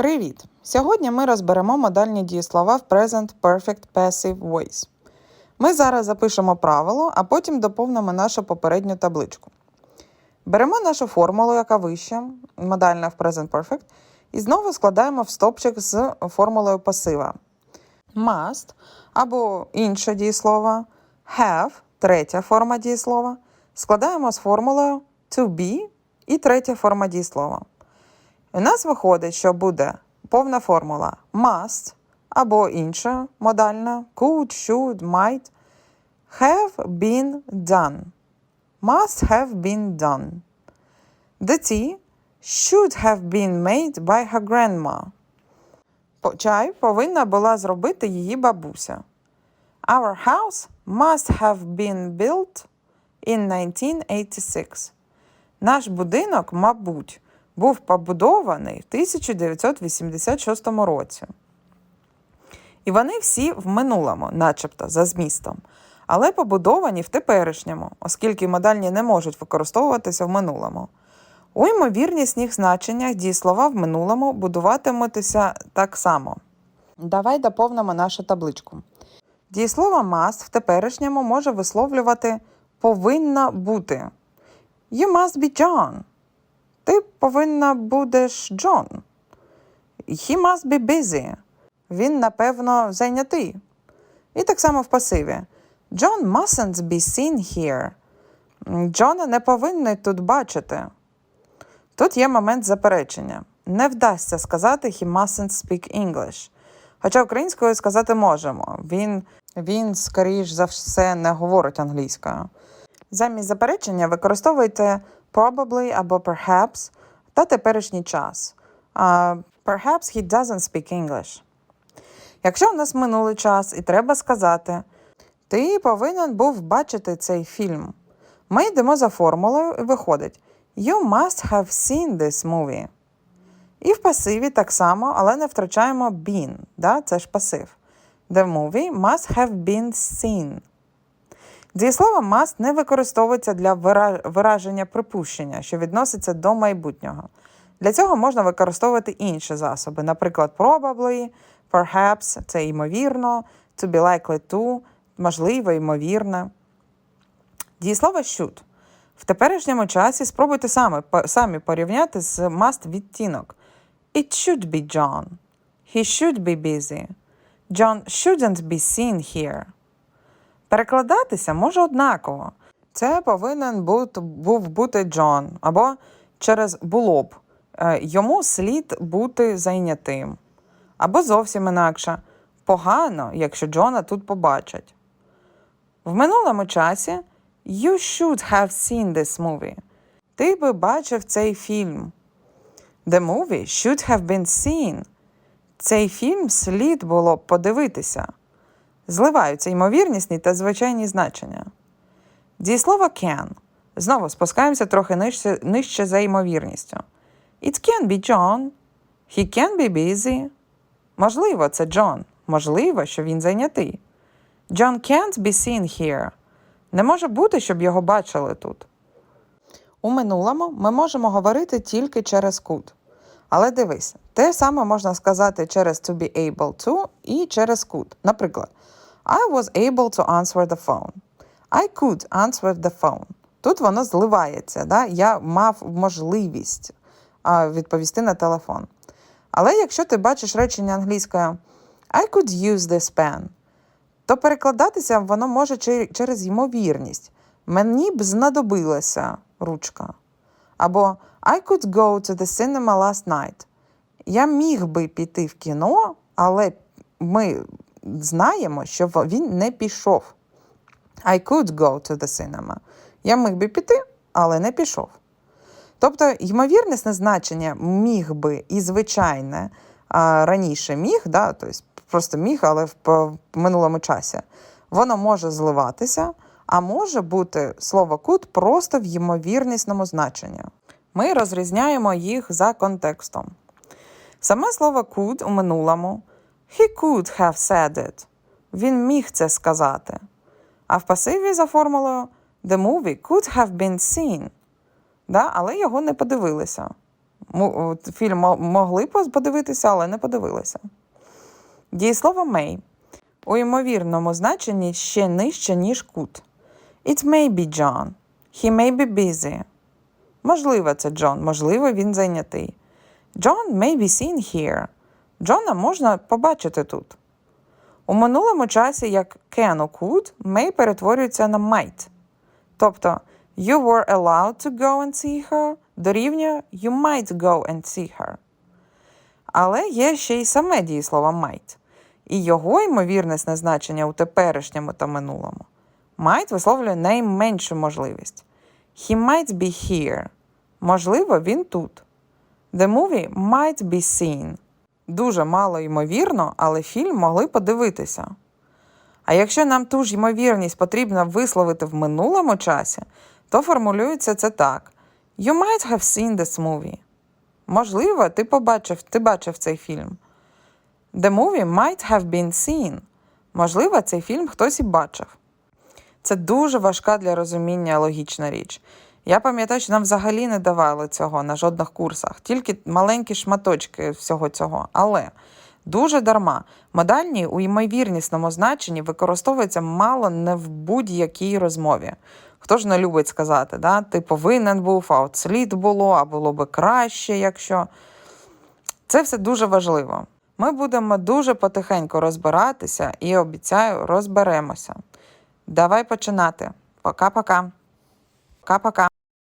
Привіт! Сьогодні ми розберемо модальні дієслова в Present Perfect Passive Voice. Ми зараз запишемо правило, а потім доповнимо нашу попередню табличку. Беремо нашу формулу, яка вища, модальна в Present Perfect, і знову складаємо в стопчик з формулою пасива. Must або інше дієслово, have третя форма дієслова. Складаємо з формулою to be і третя форма дієслова. У нас виходить, що буде повна формула must або інша модальна could, should, might have been done. Must have been done. Диті should have been made by her grandma. Чай повинна була зробити її бабуся. Our house must have been built in 1986. Наш будинок, мабуть, був побудований в 1986 році. І вони всі в минулому, начебто, за змістом, але побудовані в теперішньому, оскільки модальні не можуть використовуватися в минулому. У ймовірнісних значеннях дієслова в минулому будуватимуться так само. Давай доповнимо нашу табличку. Дієслово must в теперішньому може висловлювати повинна бути. You must be John. Повинна будеш Джон. He must be busy. Він, напевно, зайнятий. І так само в пасиві. John mustn't be seen here. Джона не повинні тут бачити. Тут є момент заперечення. Не вдасться сказати he mustn't speak English. Хоча українською сказати можемо. Він, він скоріш за все, не говорить англійською. Замість заперечення використовуйте probably або perhaps та теперішній час. А, perhaps he doesn't speak English. Якщо у нас минулий час і треба сказати, ти повинен був бачити цей фільм. Ми йдемо за формулою і виходить You must have seen this movie. І в пасиві так само, але не втрачаємо been. Да? Це ж пасив. The movie must have been seen. Дієслово must не використовується для вираження припущення, що відноситься до майбутнього. Для цього можна використовувати інші засоби, наприклад, probably, perhaps це ймовірно, to be likely to, можливо, ймовірне. Дієслово should. В теперішньому часі спробуйте саме, по- самі порівняти з must відтінок. It should be John. He should be busy. John shouldn't be seen here. Перекладатися може однаково. Це повинен бути, був бути Джон, або через було б. Е, Йому слід бути зайнятим. Або зовсім інакше. Погано, якщо Джона тут побачать. В минулому часі You should have seen this movie. Ти би бачив цей фільм. The movie should have been seen. Цей фільм слід було б подивитися. Зливаються ймовірнісні та звичайні значення. Дієслово can. Знову спускаємося трохи нижче, нижче за ймовірністю. It can be John. He can be busy. Можливо, це Джон. Можливо, що він зайнятий. John can't be seen here. Не може бути, щоб його бачили тут. У минулому ми можемо говорити тільки через could. Але дивись, те саме можна сказати через to be able to і через could. Наприклад, I was able to answer the phone. I could answer the phone. Тут воно зливається. Да? Я мав можливість а, відповісти на телефон. Але якщо ти бачиш речення англійською I could use this pen, то перекладатися воно може через ймовірність. Мені б знадобилася ручка. Або I could go to the cinema last night. Я міг би піти в кіно, але ми знаємо, що він не пішов. I could go to the cinema. Я міг би піти, але не пішов. Тобто, ймовірне значення міг би і звичайне раніше міг, да, тобто просто міг, але в минулому часі, воно може зливатися, а може бути слово could просто в ймовірнісному значенні. Ми розрізняємо їх за контекстом. Саме слово could у минулому he could have said it. Він міг це сказати. А в пасиві за формулою the movie could have been seen. Да? Але його не подивилися. Фільм могли б подивитися, але не подивилися. Дієслово may у ймовірному значенні ще нижче, ніж could. It may be John. He may be busy. Можливо, це Джон, можливо, він зайнятий. John may be seen here. Джона можна побачити тут. У минулому часі як can у could, may перетворюється на might. Тобто you were allowed to go and see her дорівнює you might go and see her. Але є ще й саме дієслово might. І його ймовірне значення у теперішньому та минулому. Might висловлює найменшу можливість. He might be here. Можливо, він тут. The movie might be seen. Дуже мало ймовірно, але фільм могли подивитися. А якщо нам ту ж ймовірність потрібно висловити в минулому часі, то формулюється це так: You might have seen this movie. Можливо, ти побачив, ти бачив цей фільм. The movie might have been seen. Можливо, цей фільм хтось і бачив. Це дуже важка для розуміння логічна річ. Я пам'ятаю, що нам взагалі не давали цього на жодних курсах, тільки маленькі шматочки всього цього. Але дуже дарма. Модальні у ймовірнісному значенні використовуються мало не в будь-якій розмові. Хто ж не любить сказати, да? ти повинен був, а от слід було, а було би краще, якщо. Це все дуже важливо. Ми будемо дуже потихеньку розбиратися і обіцяю, розберемося. Давай починати. Пока-пока. Пока-пока.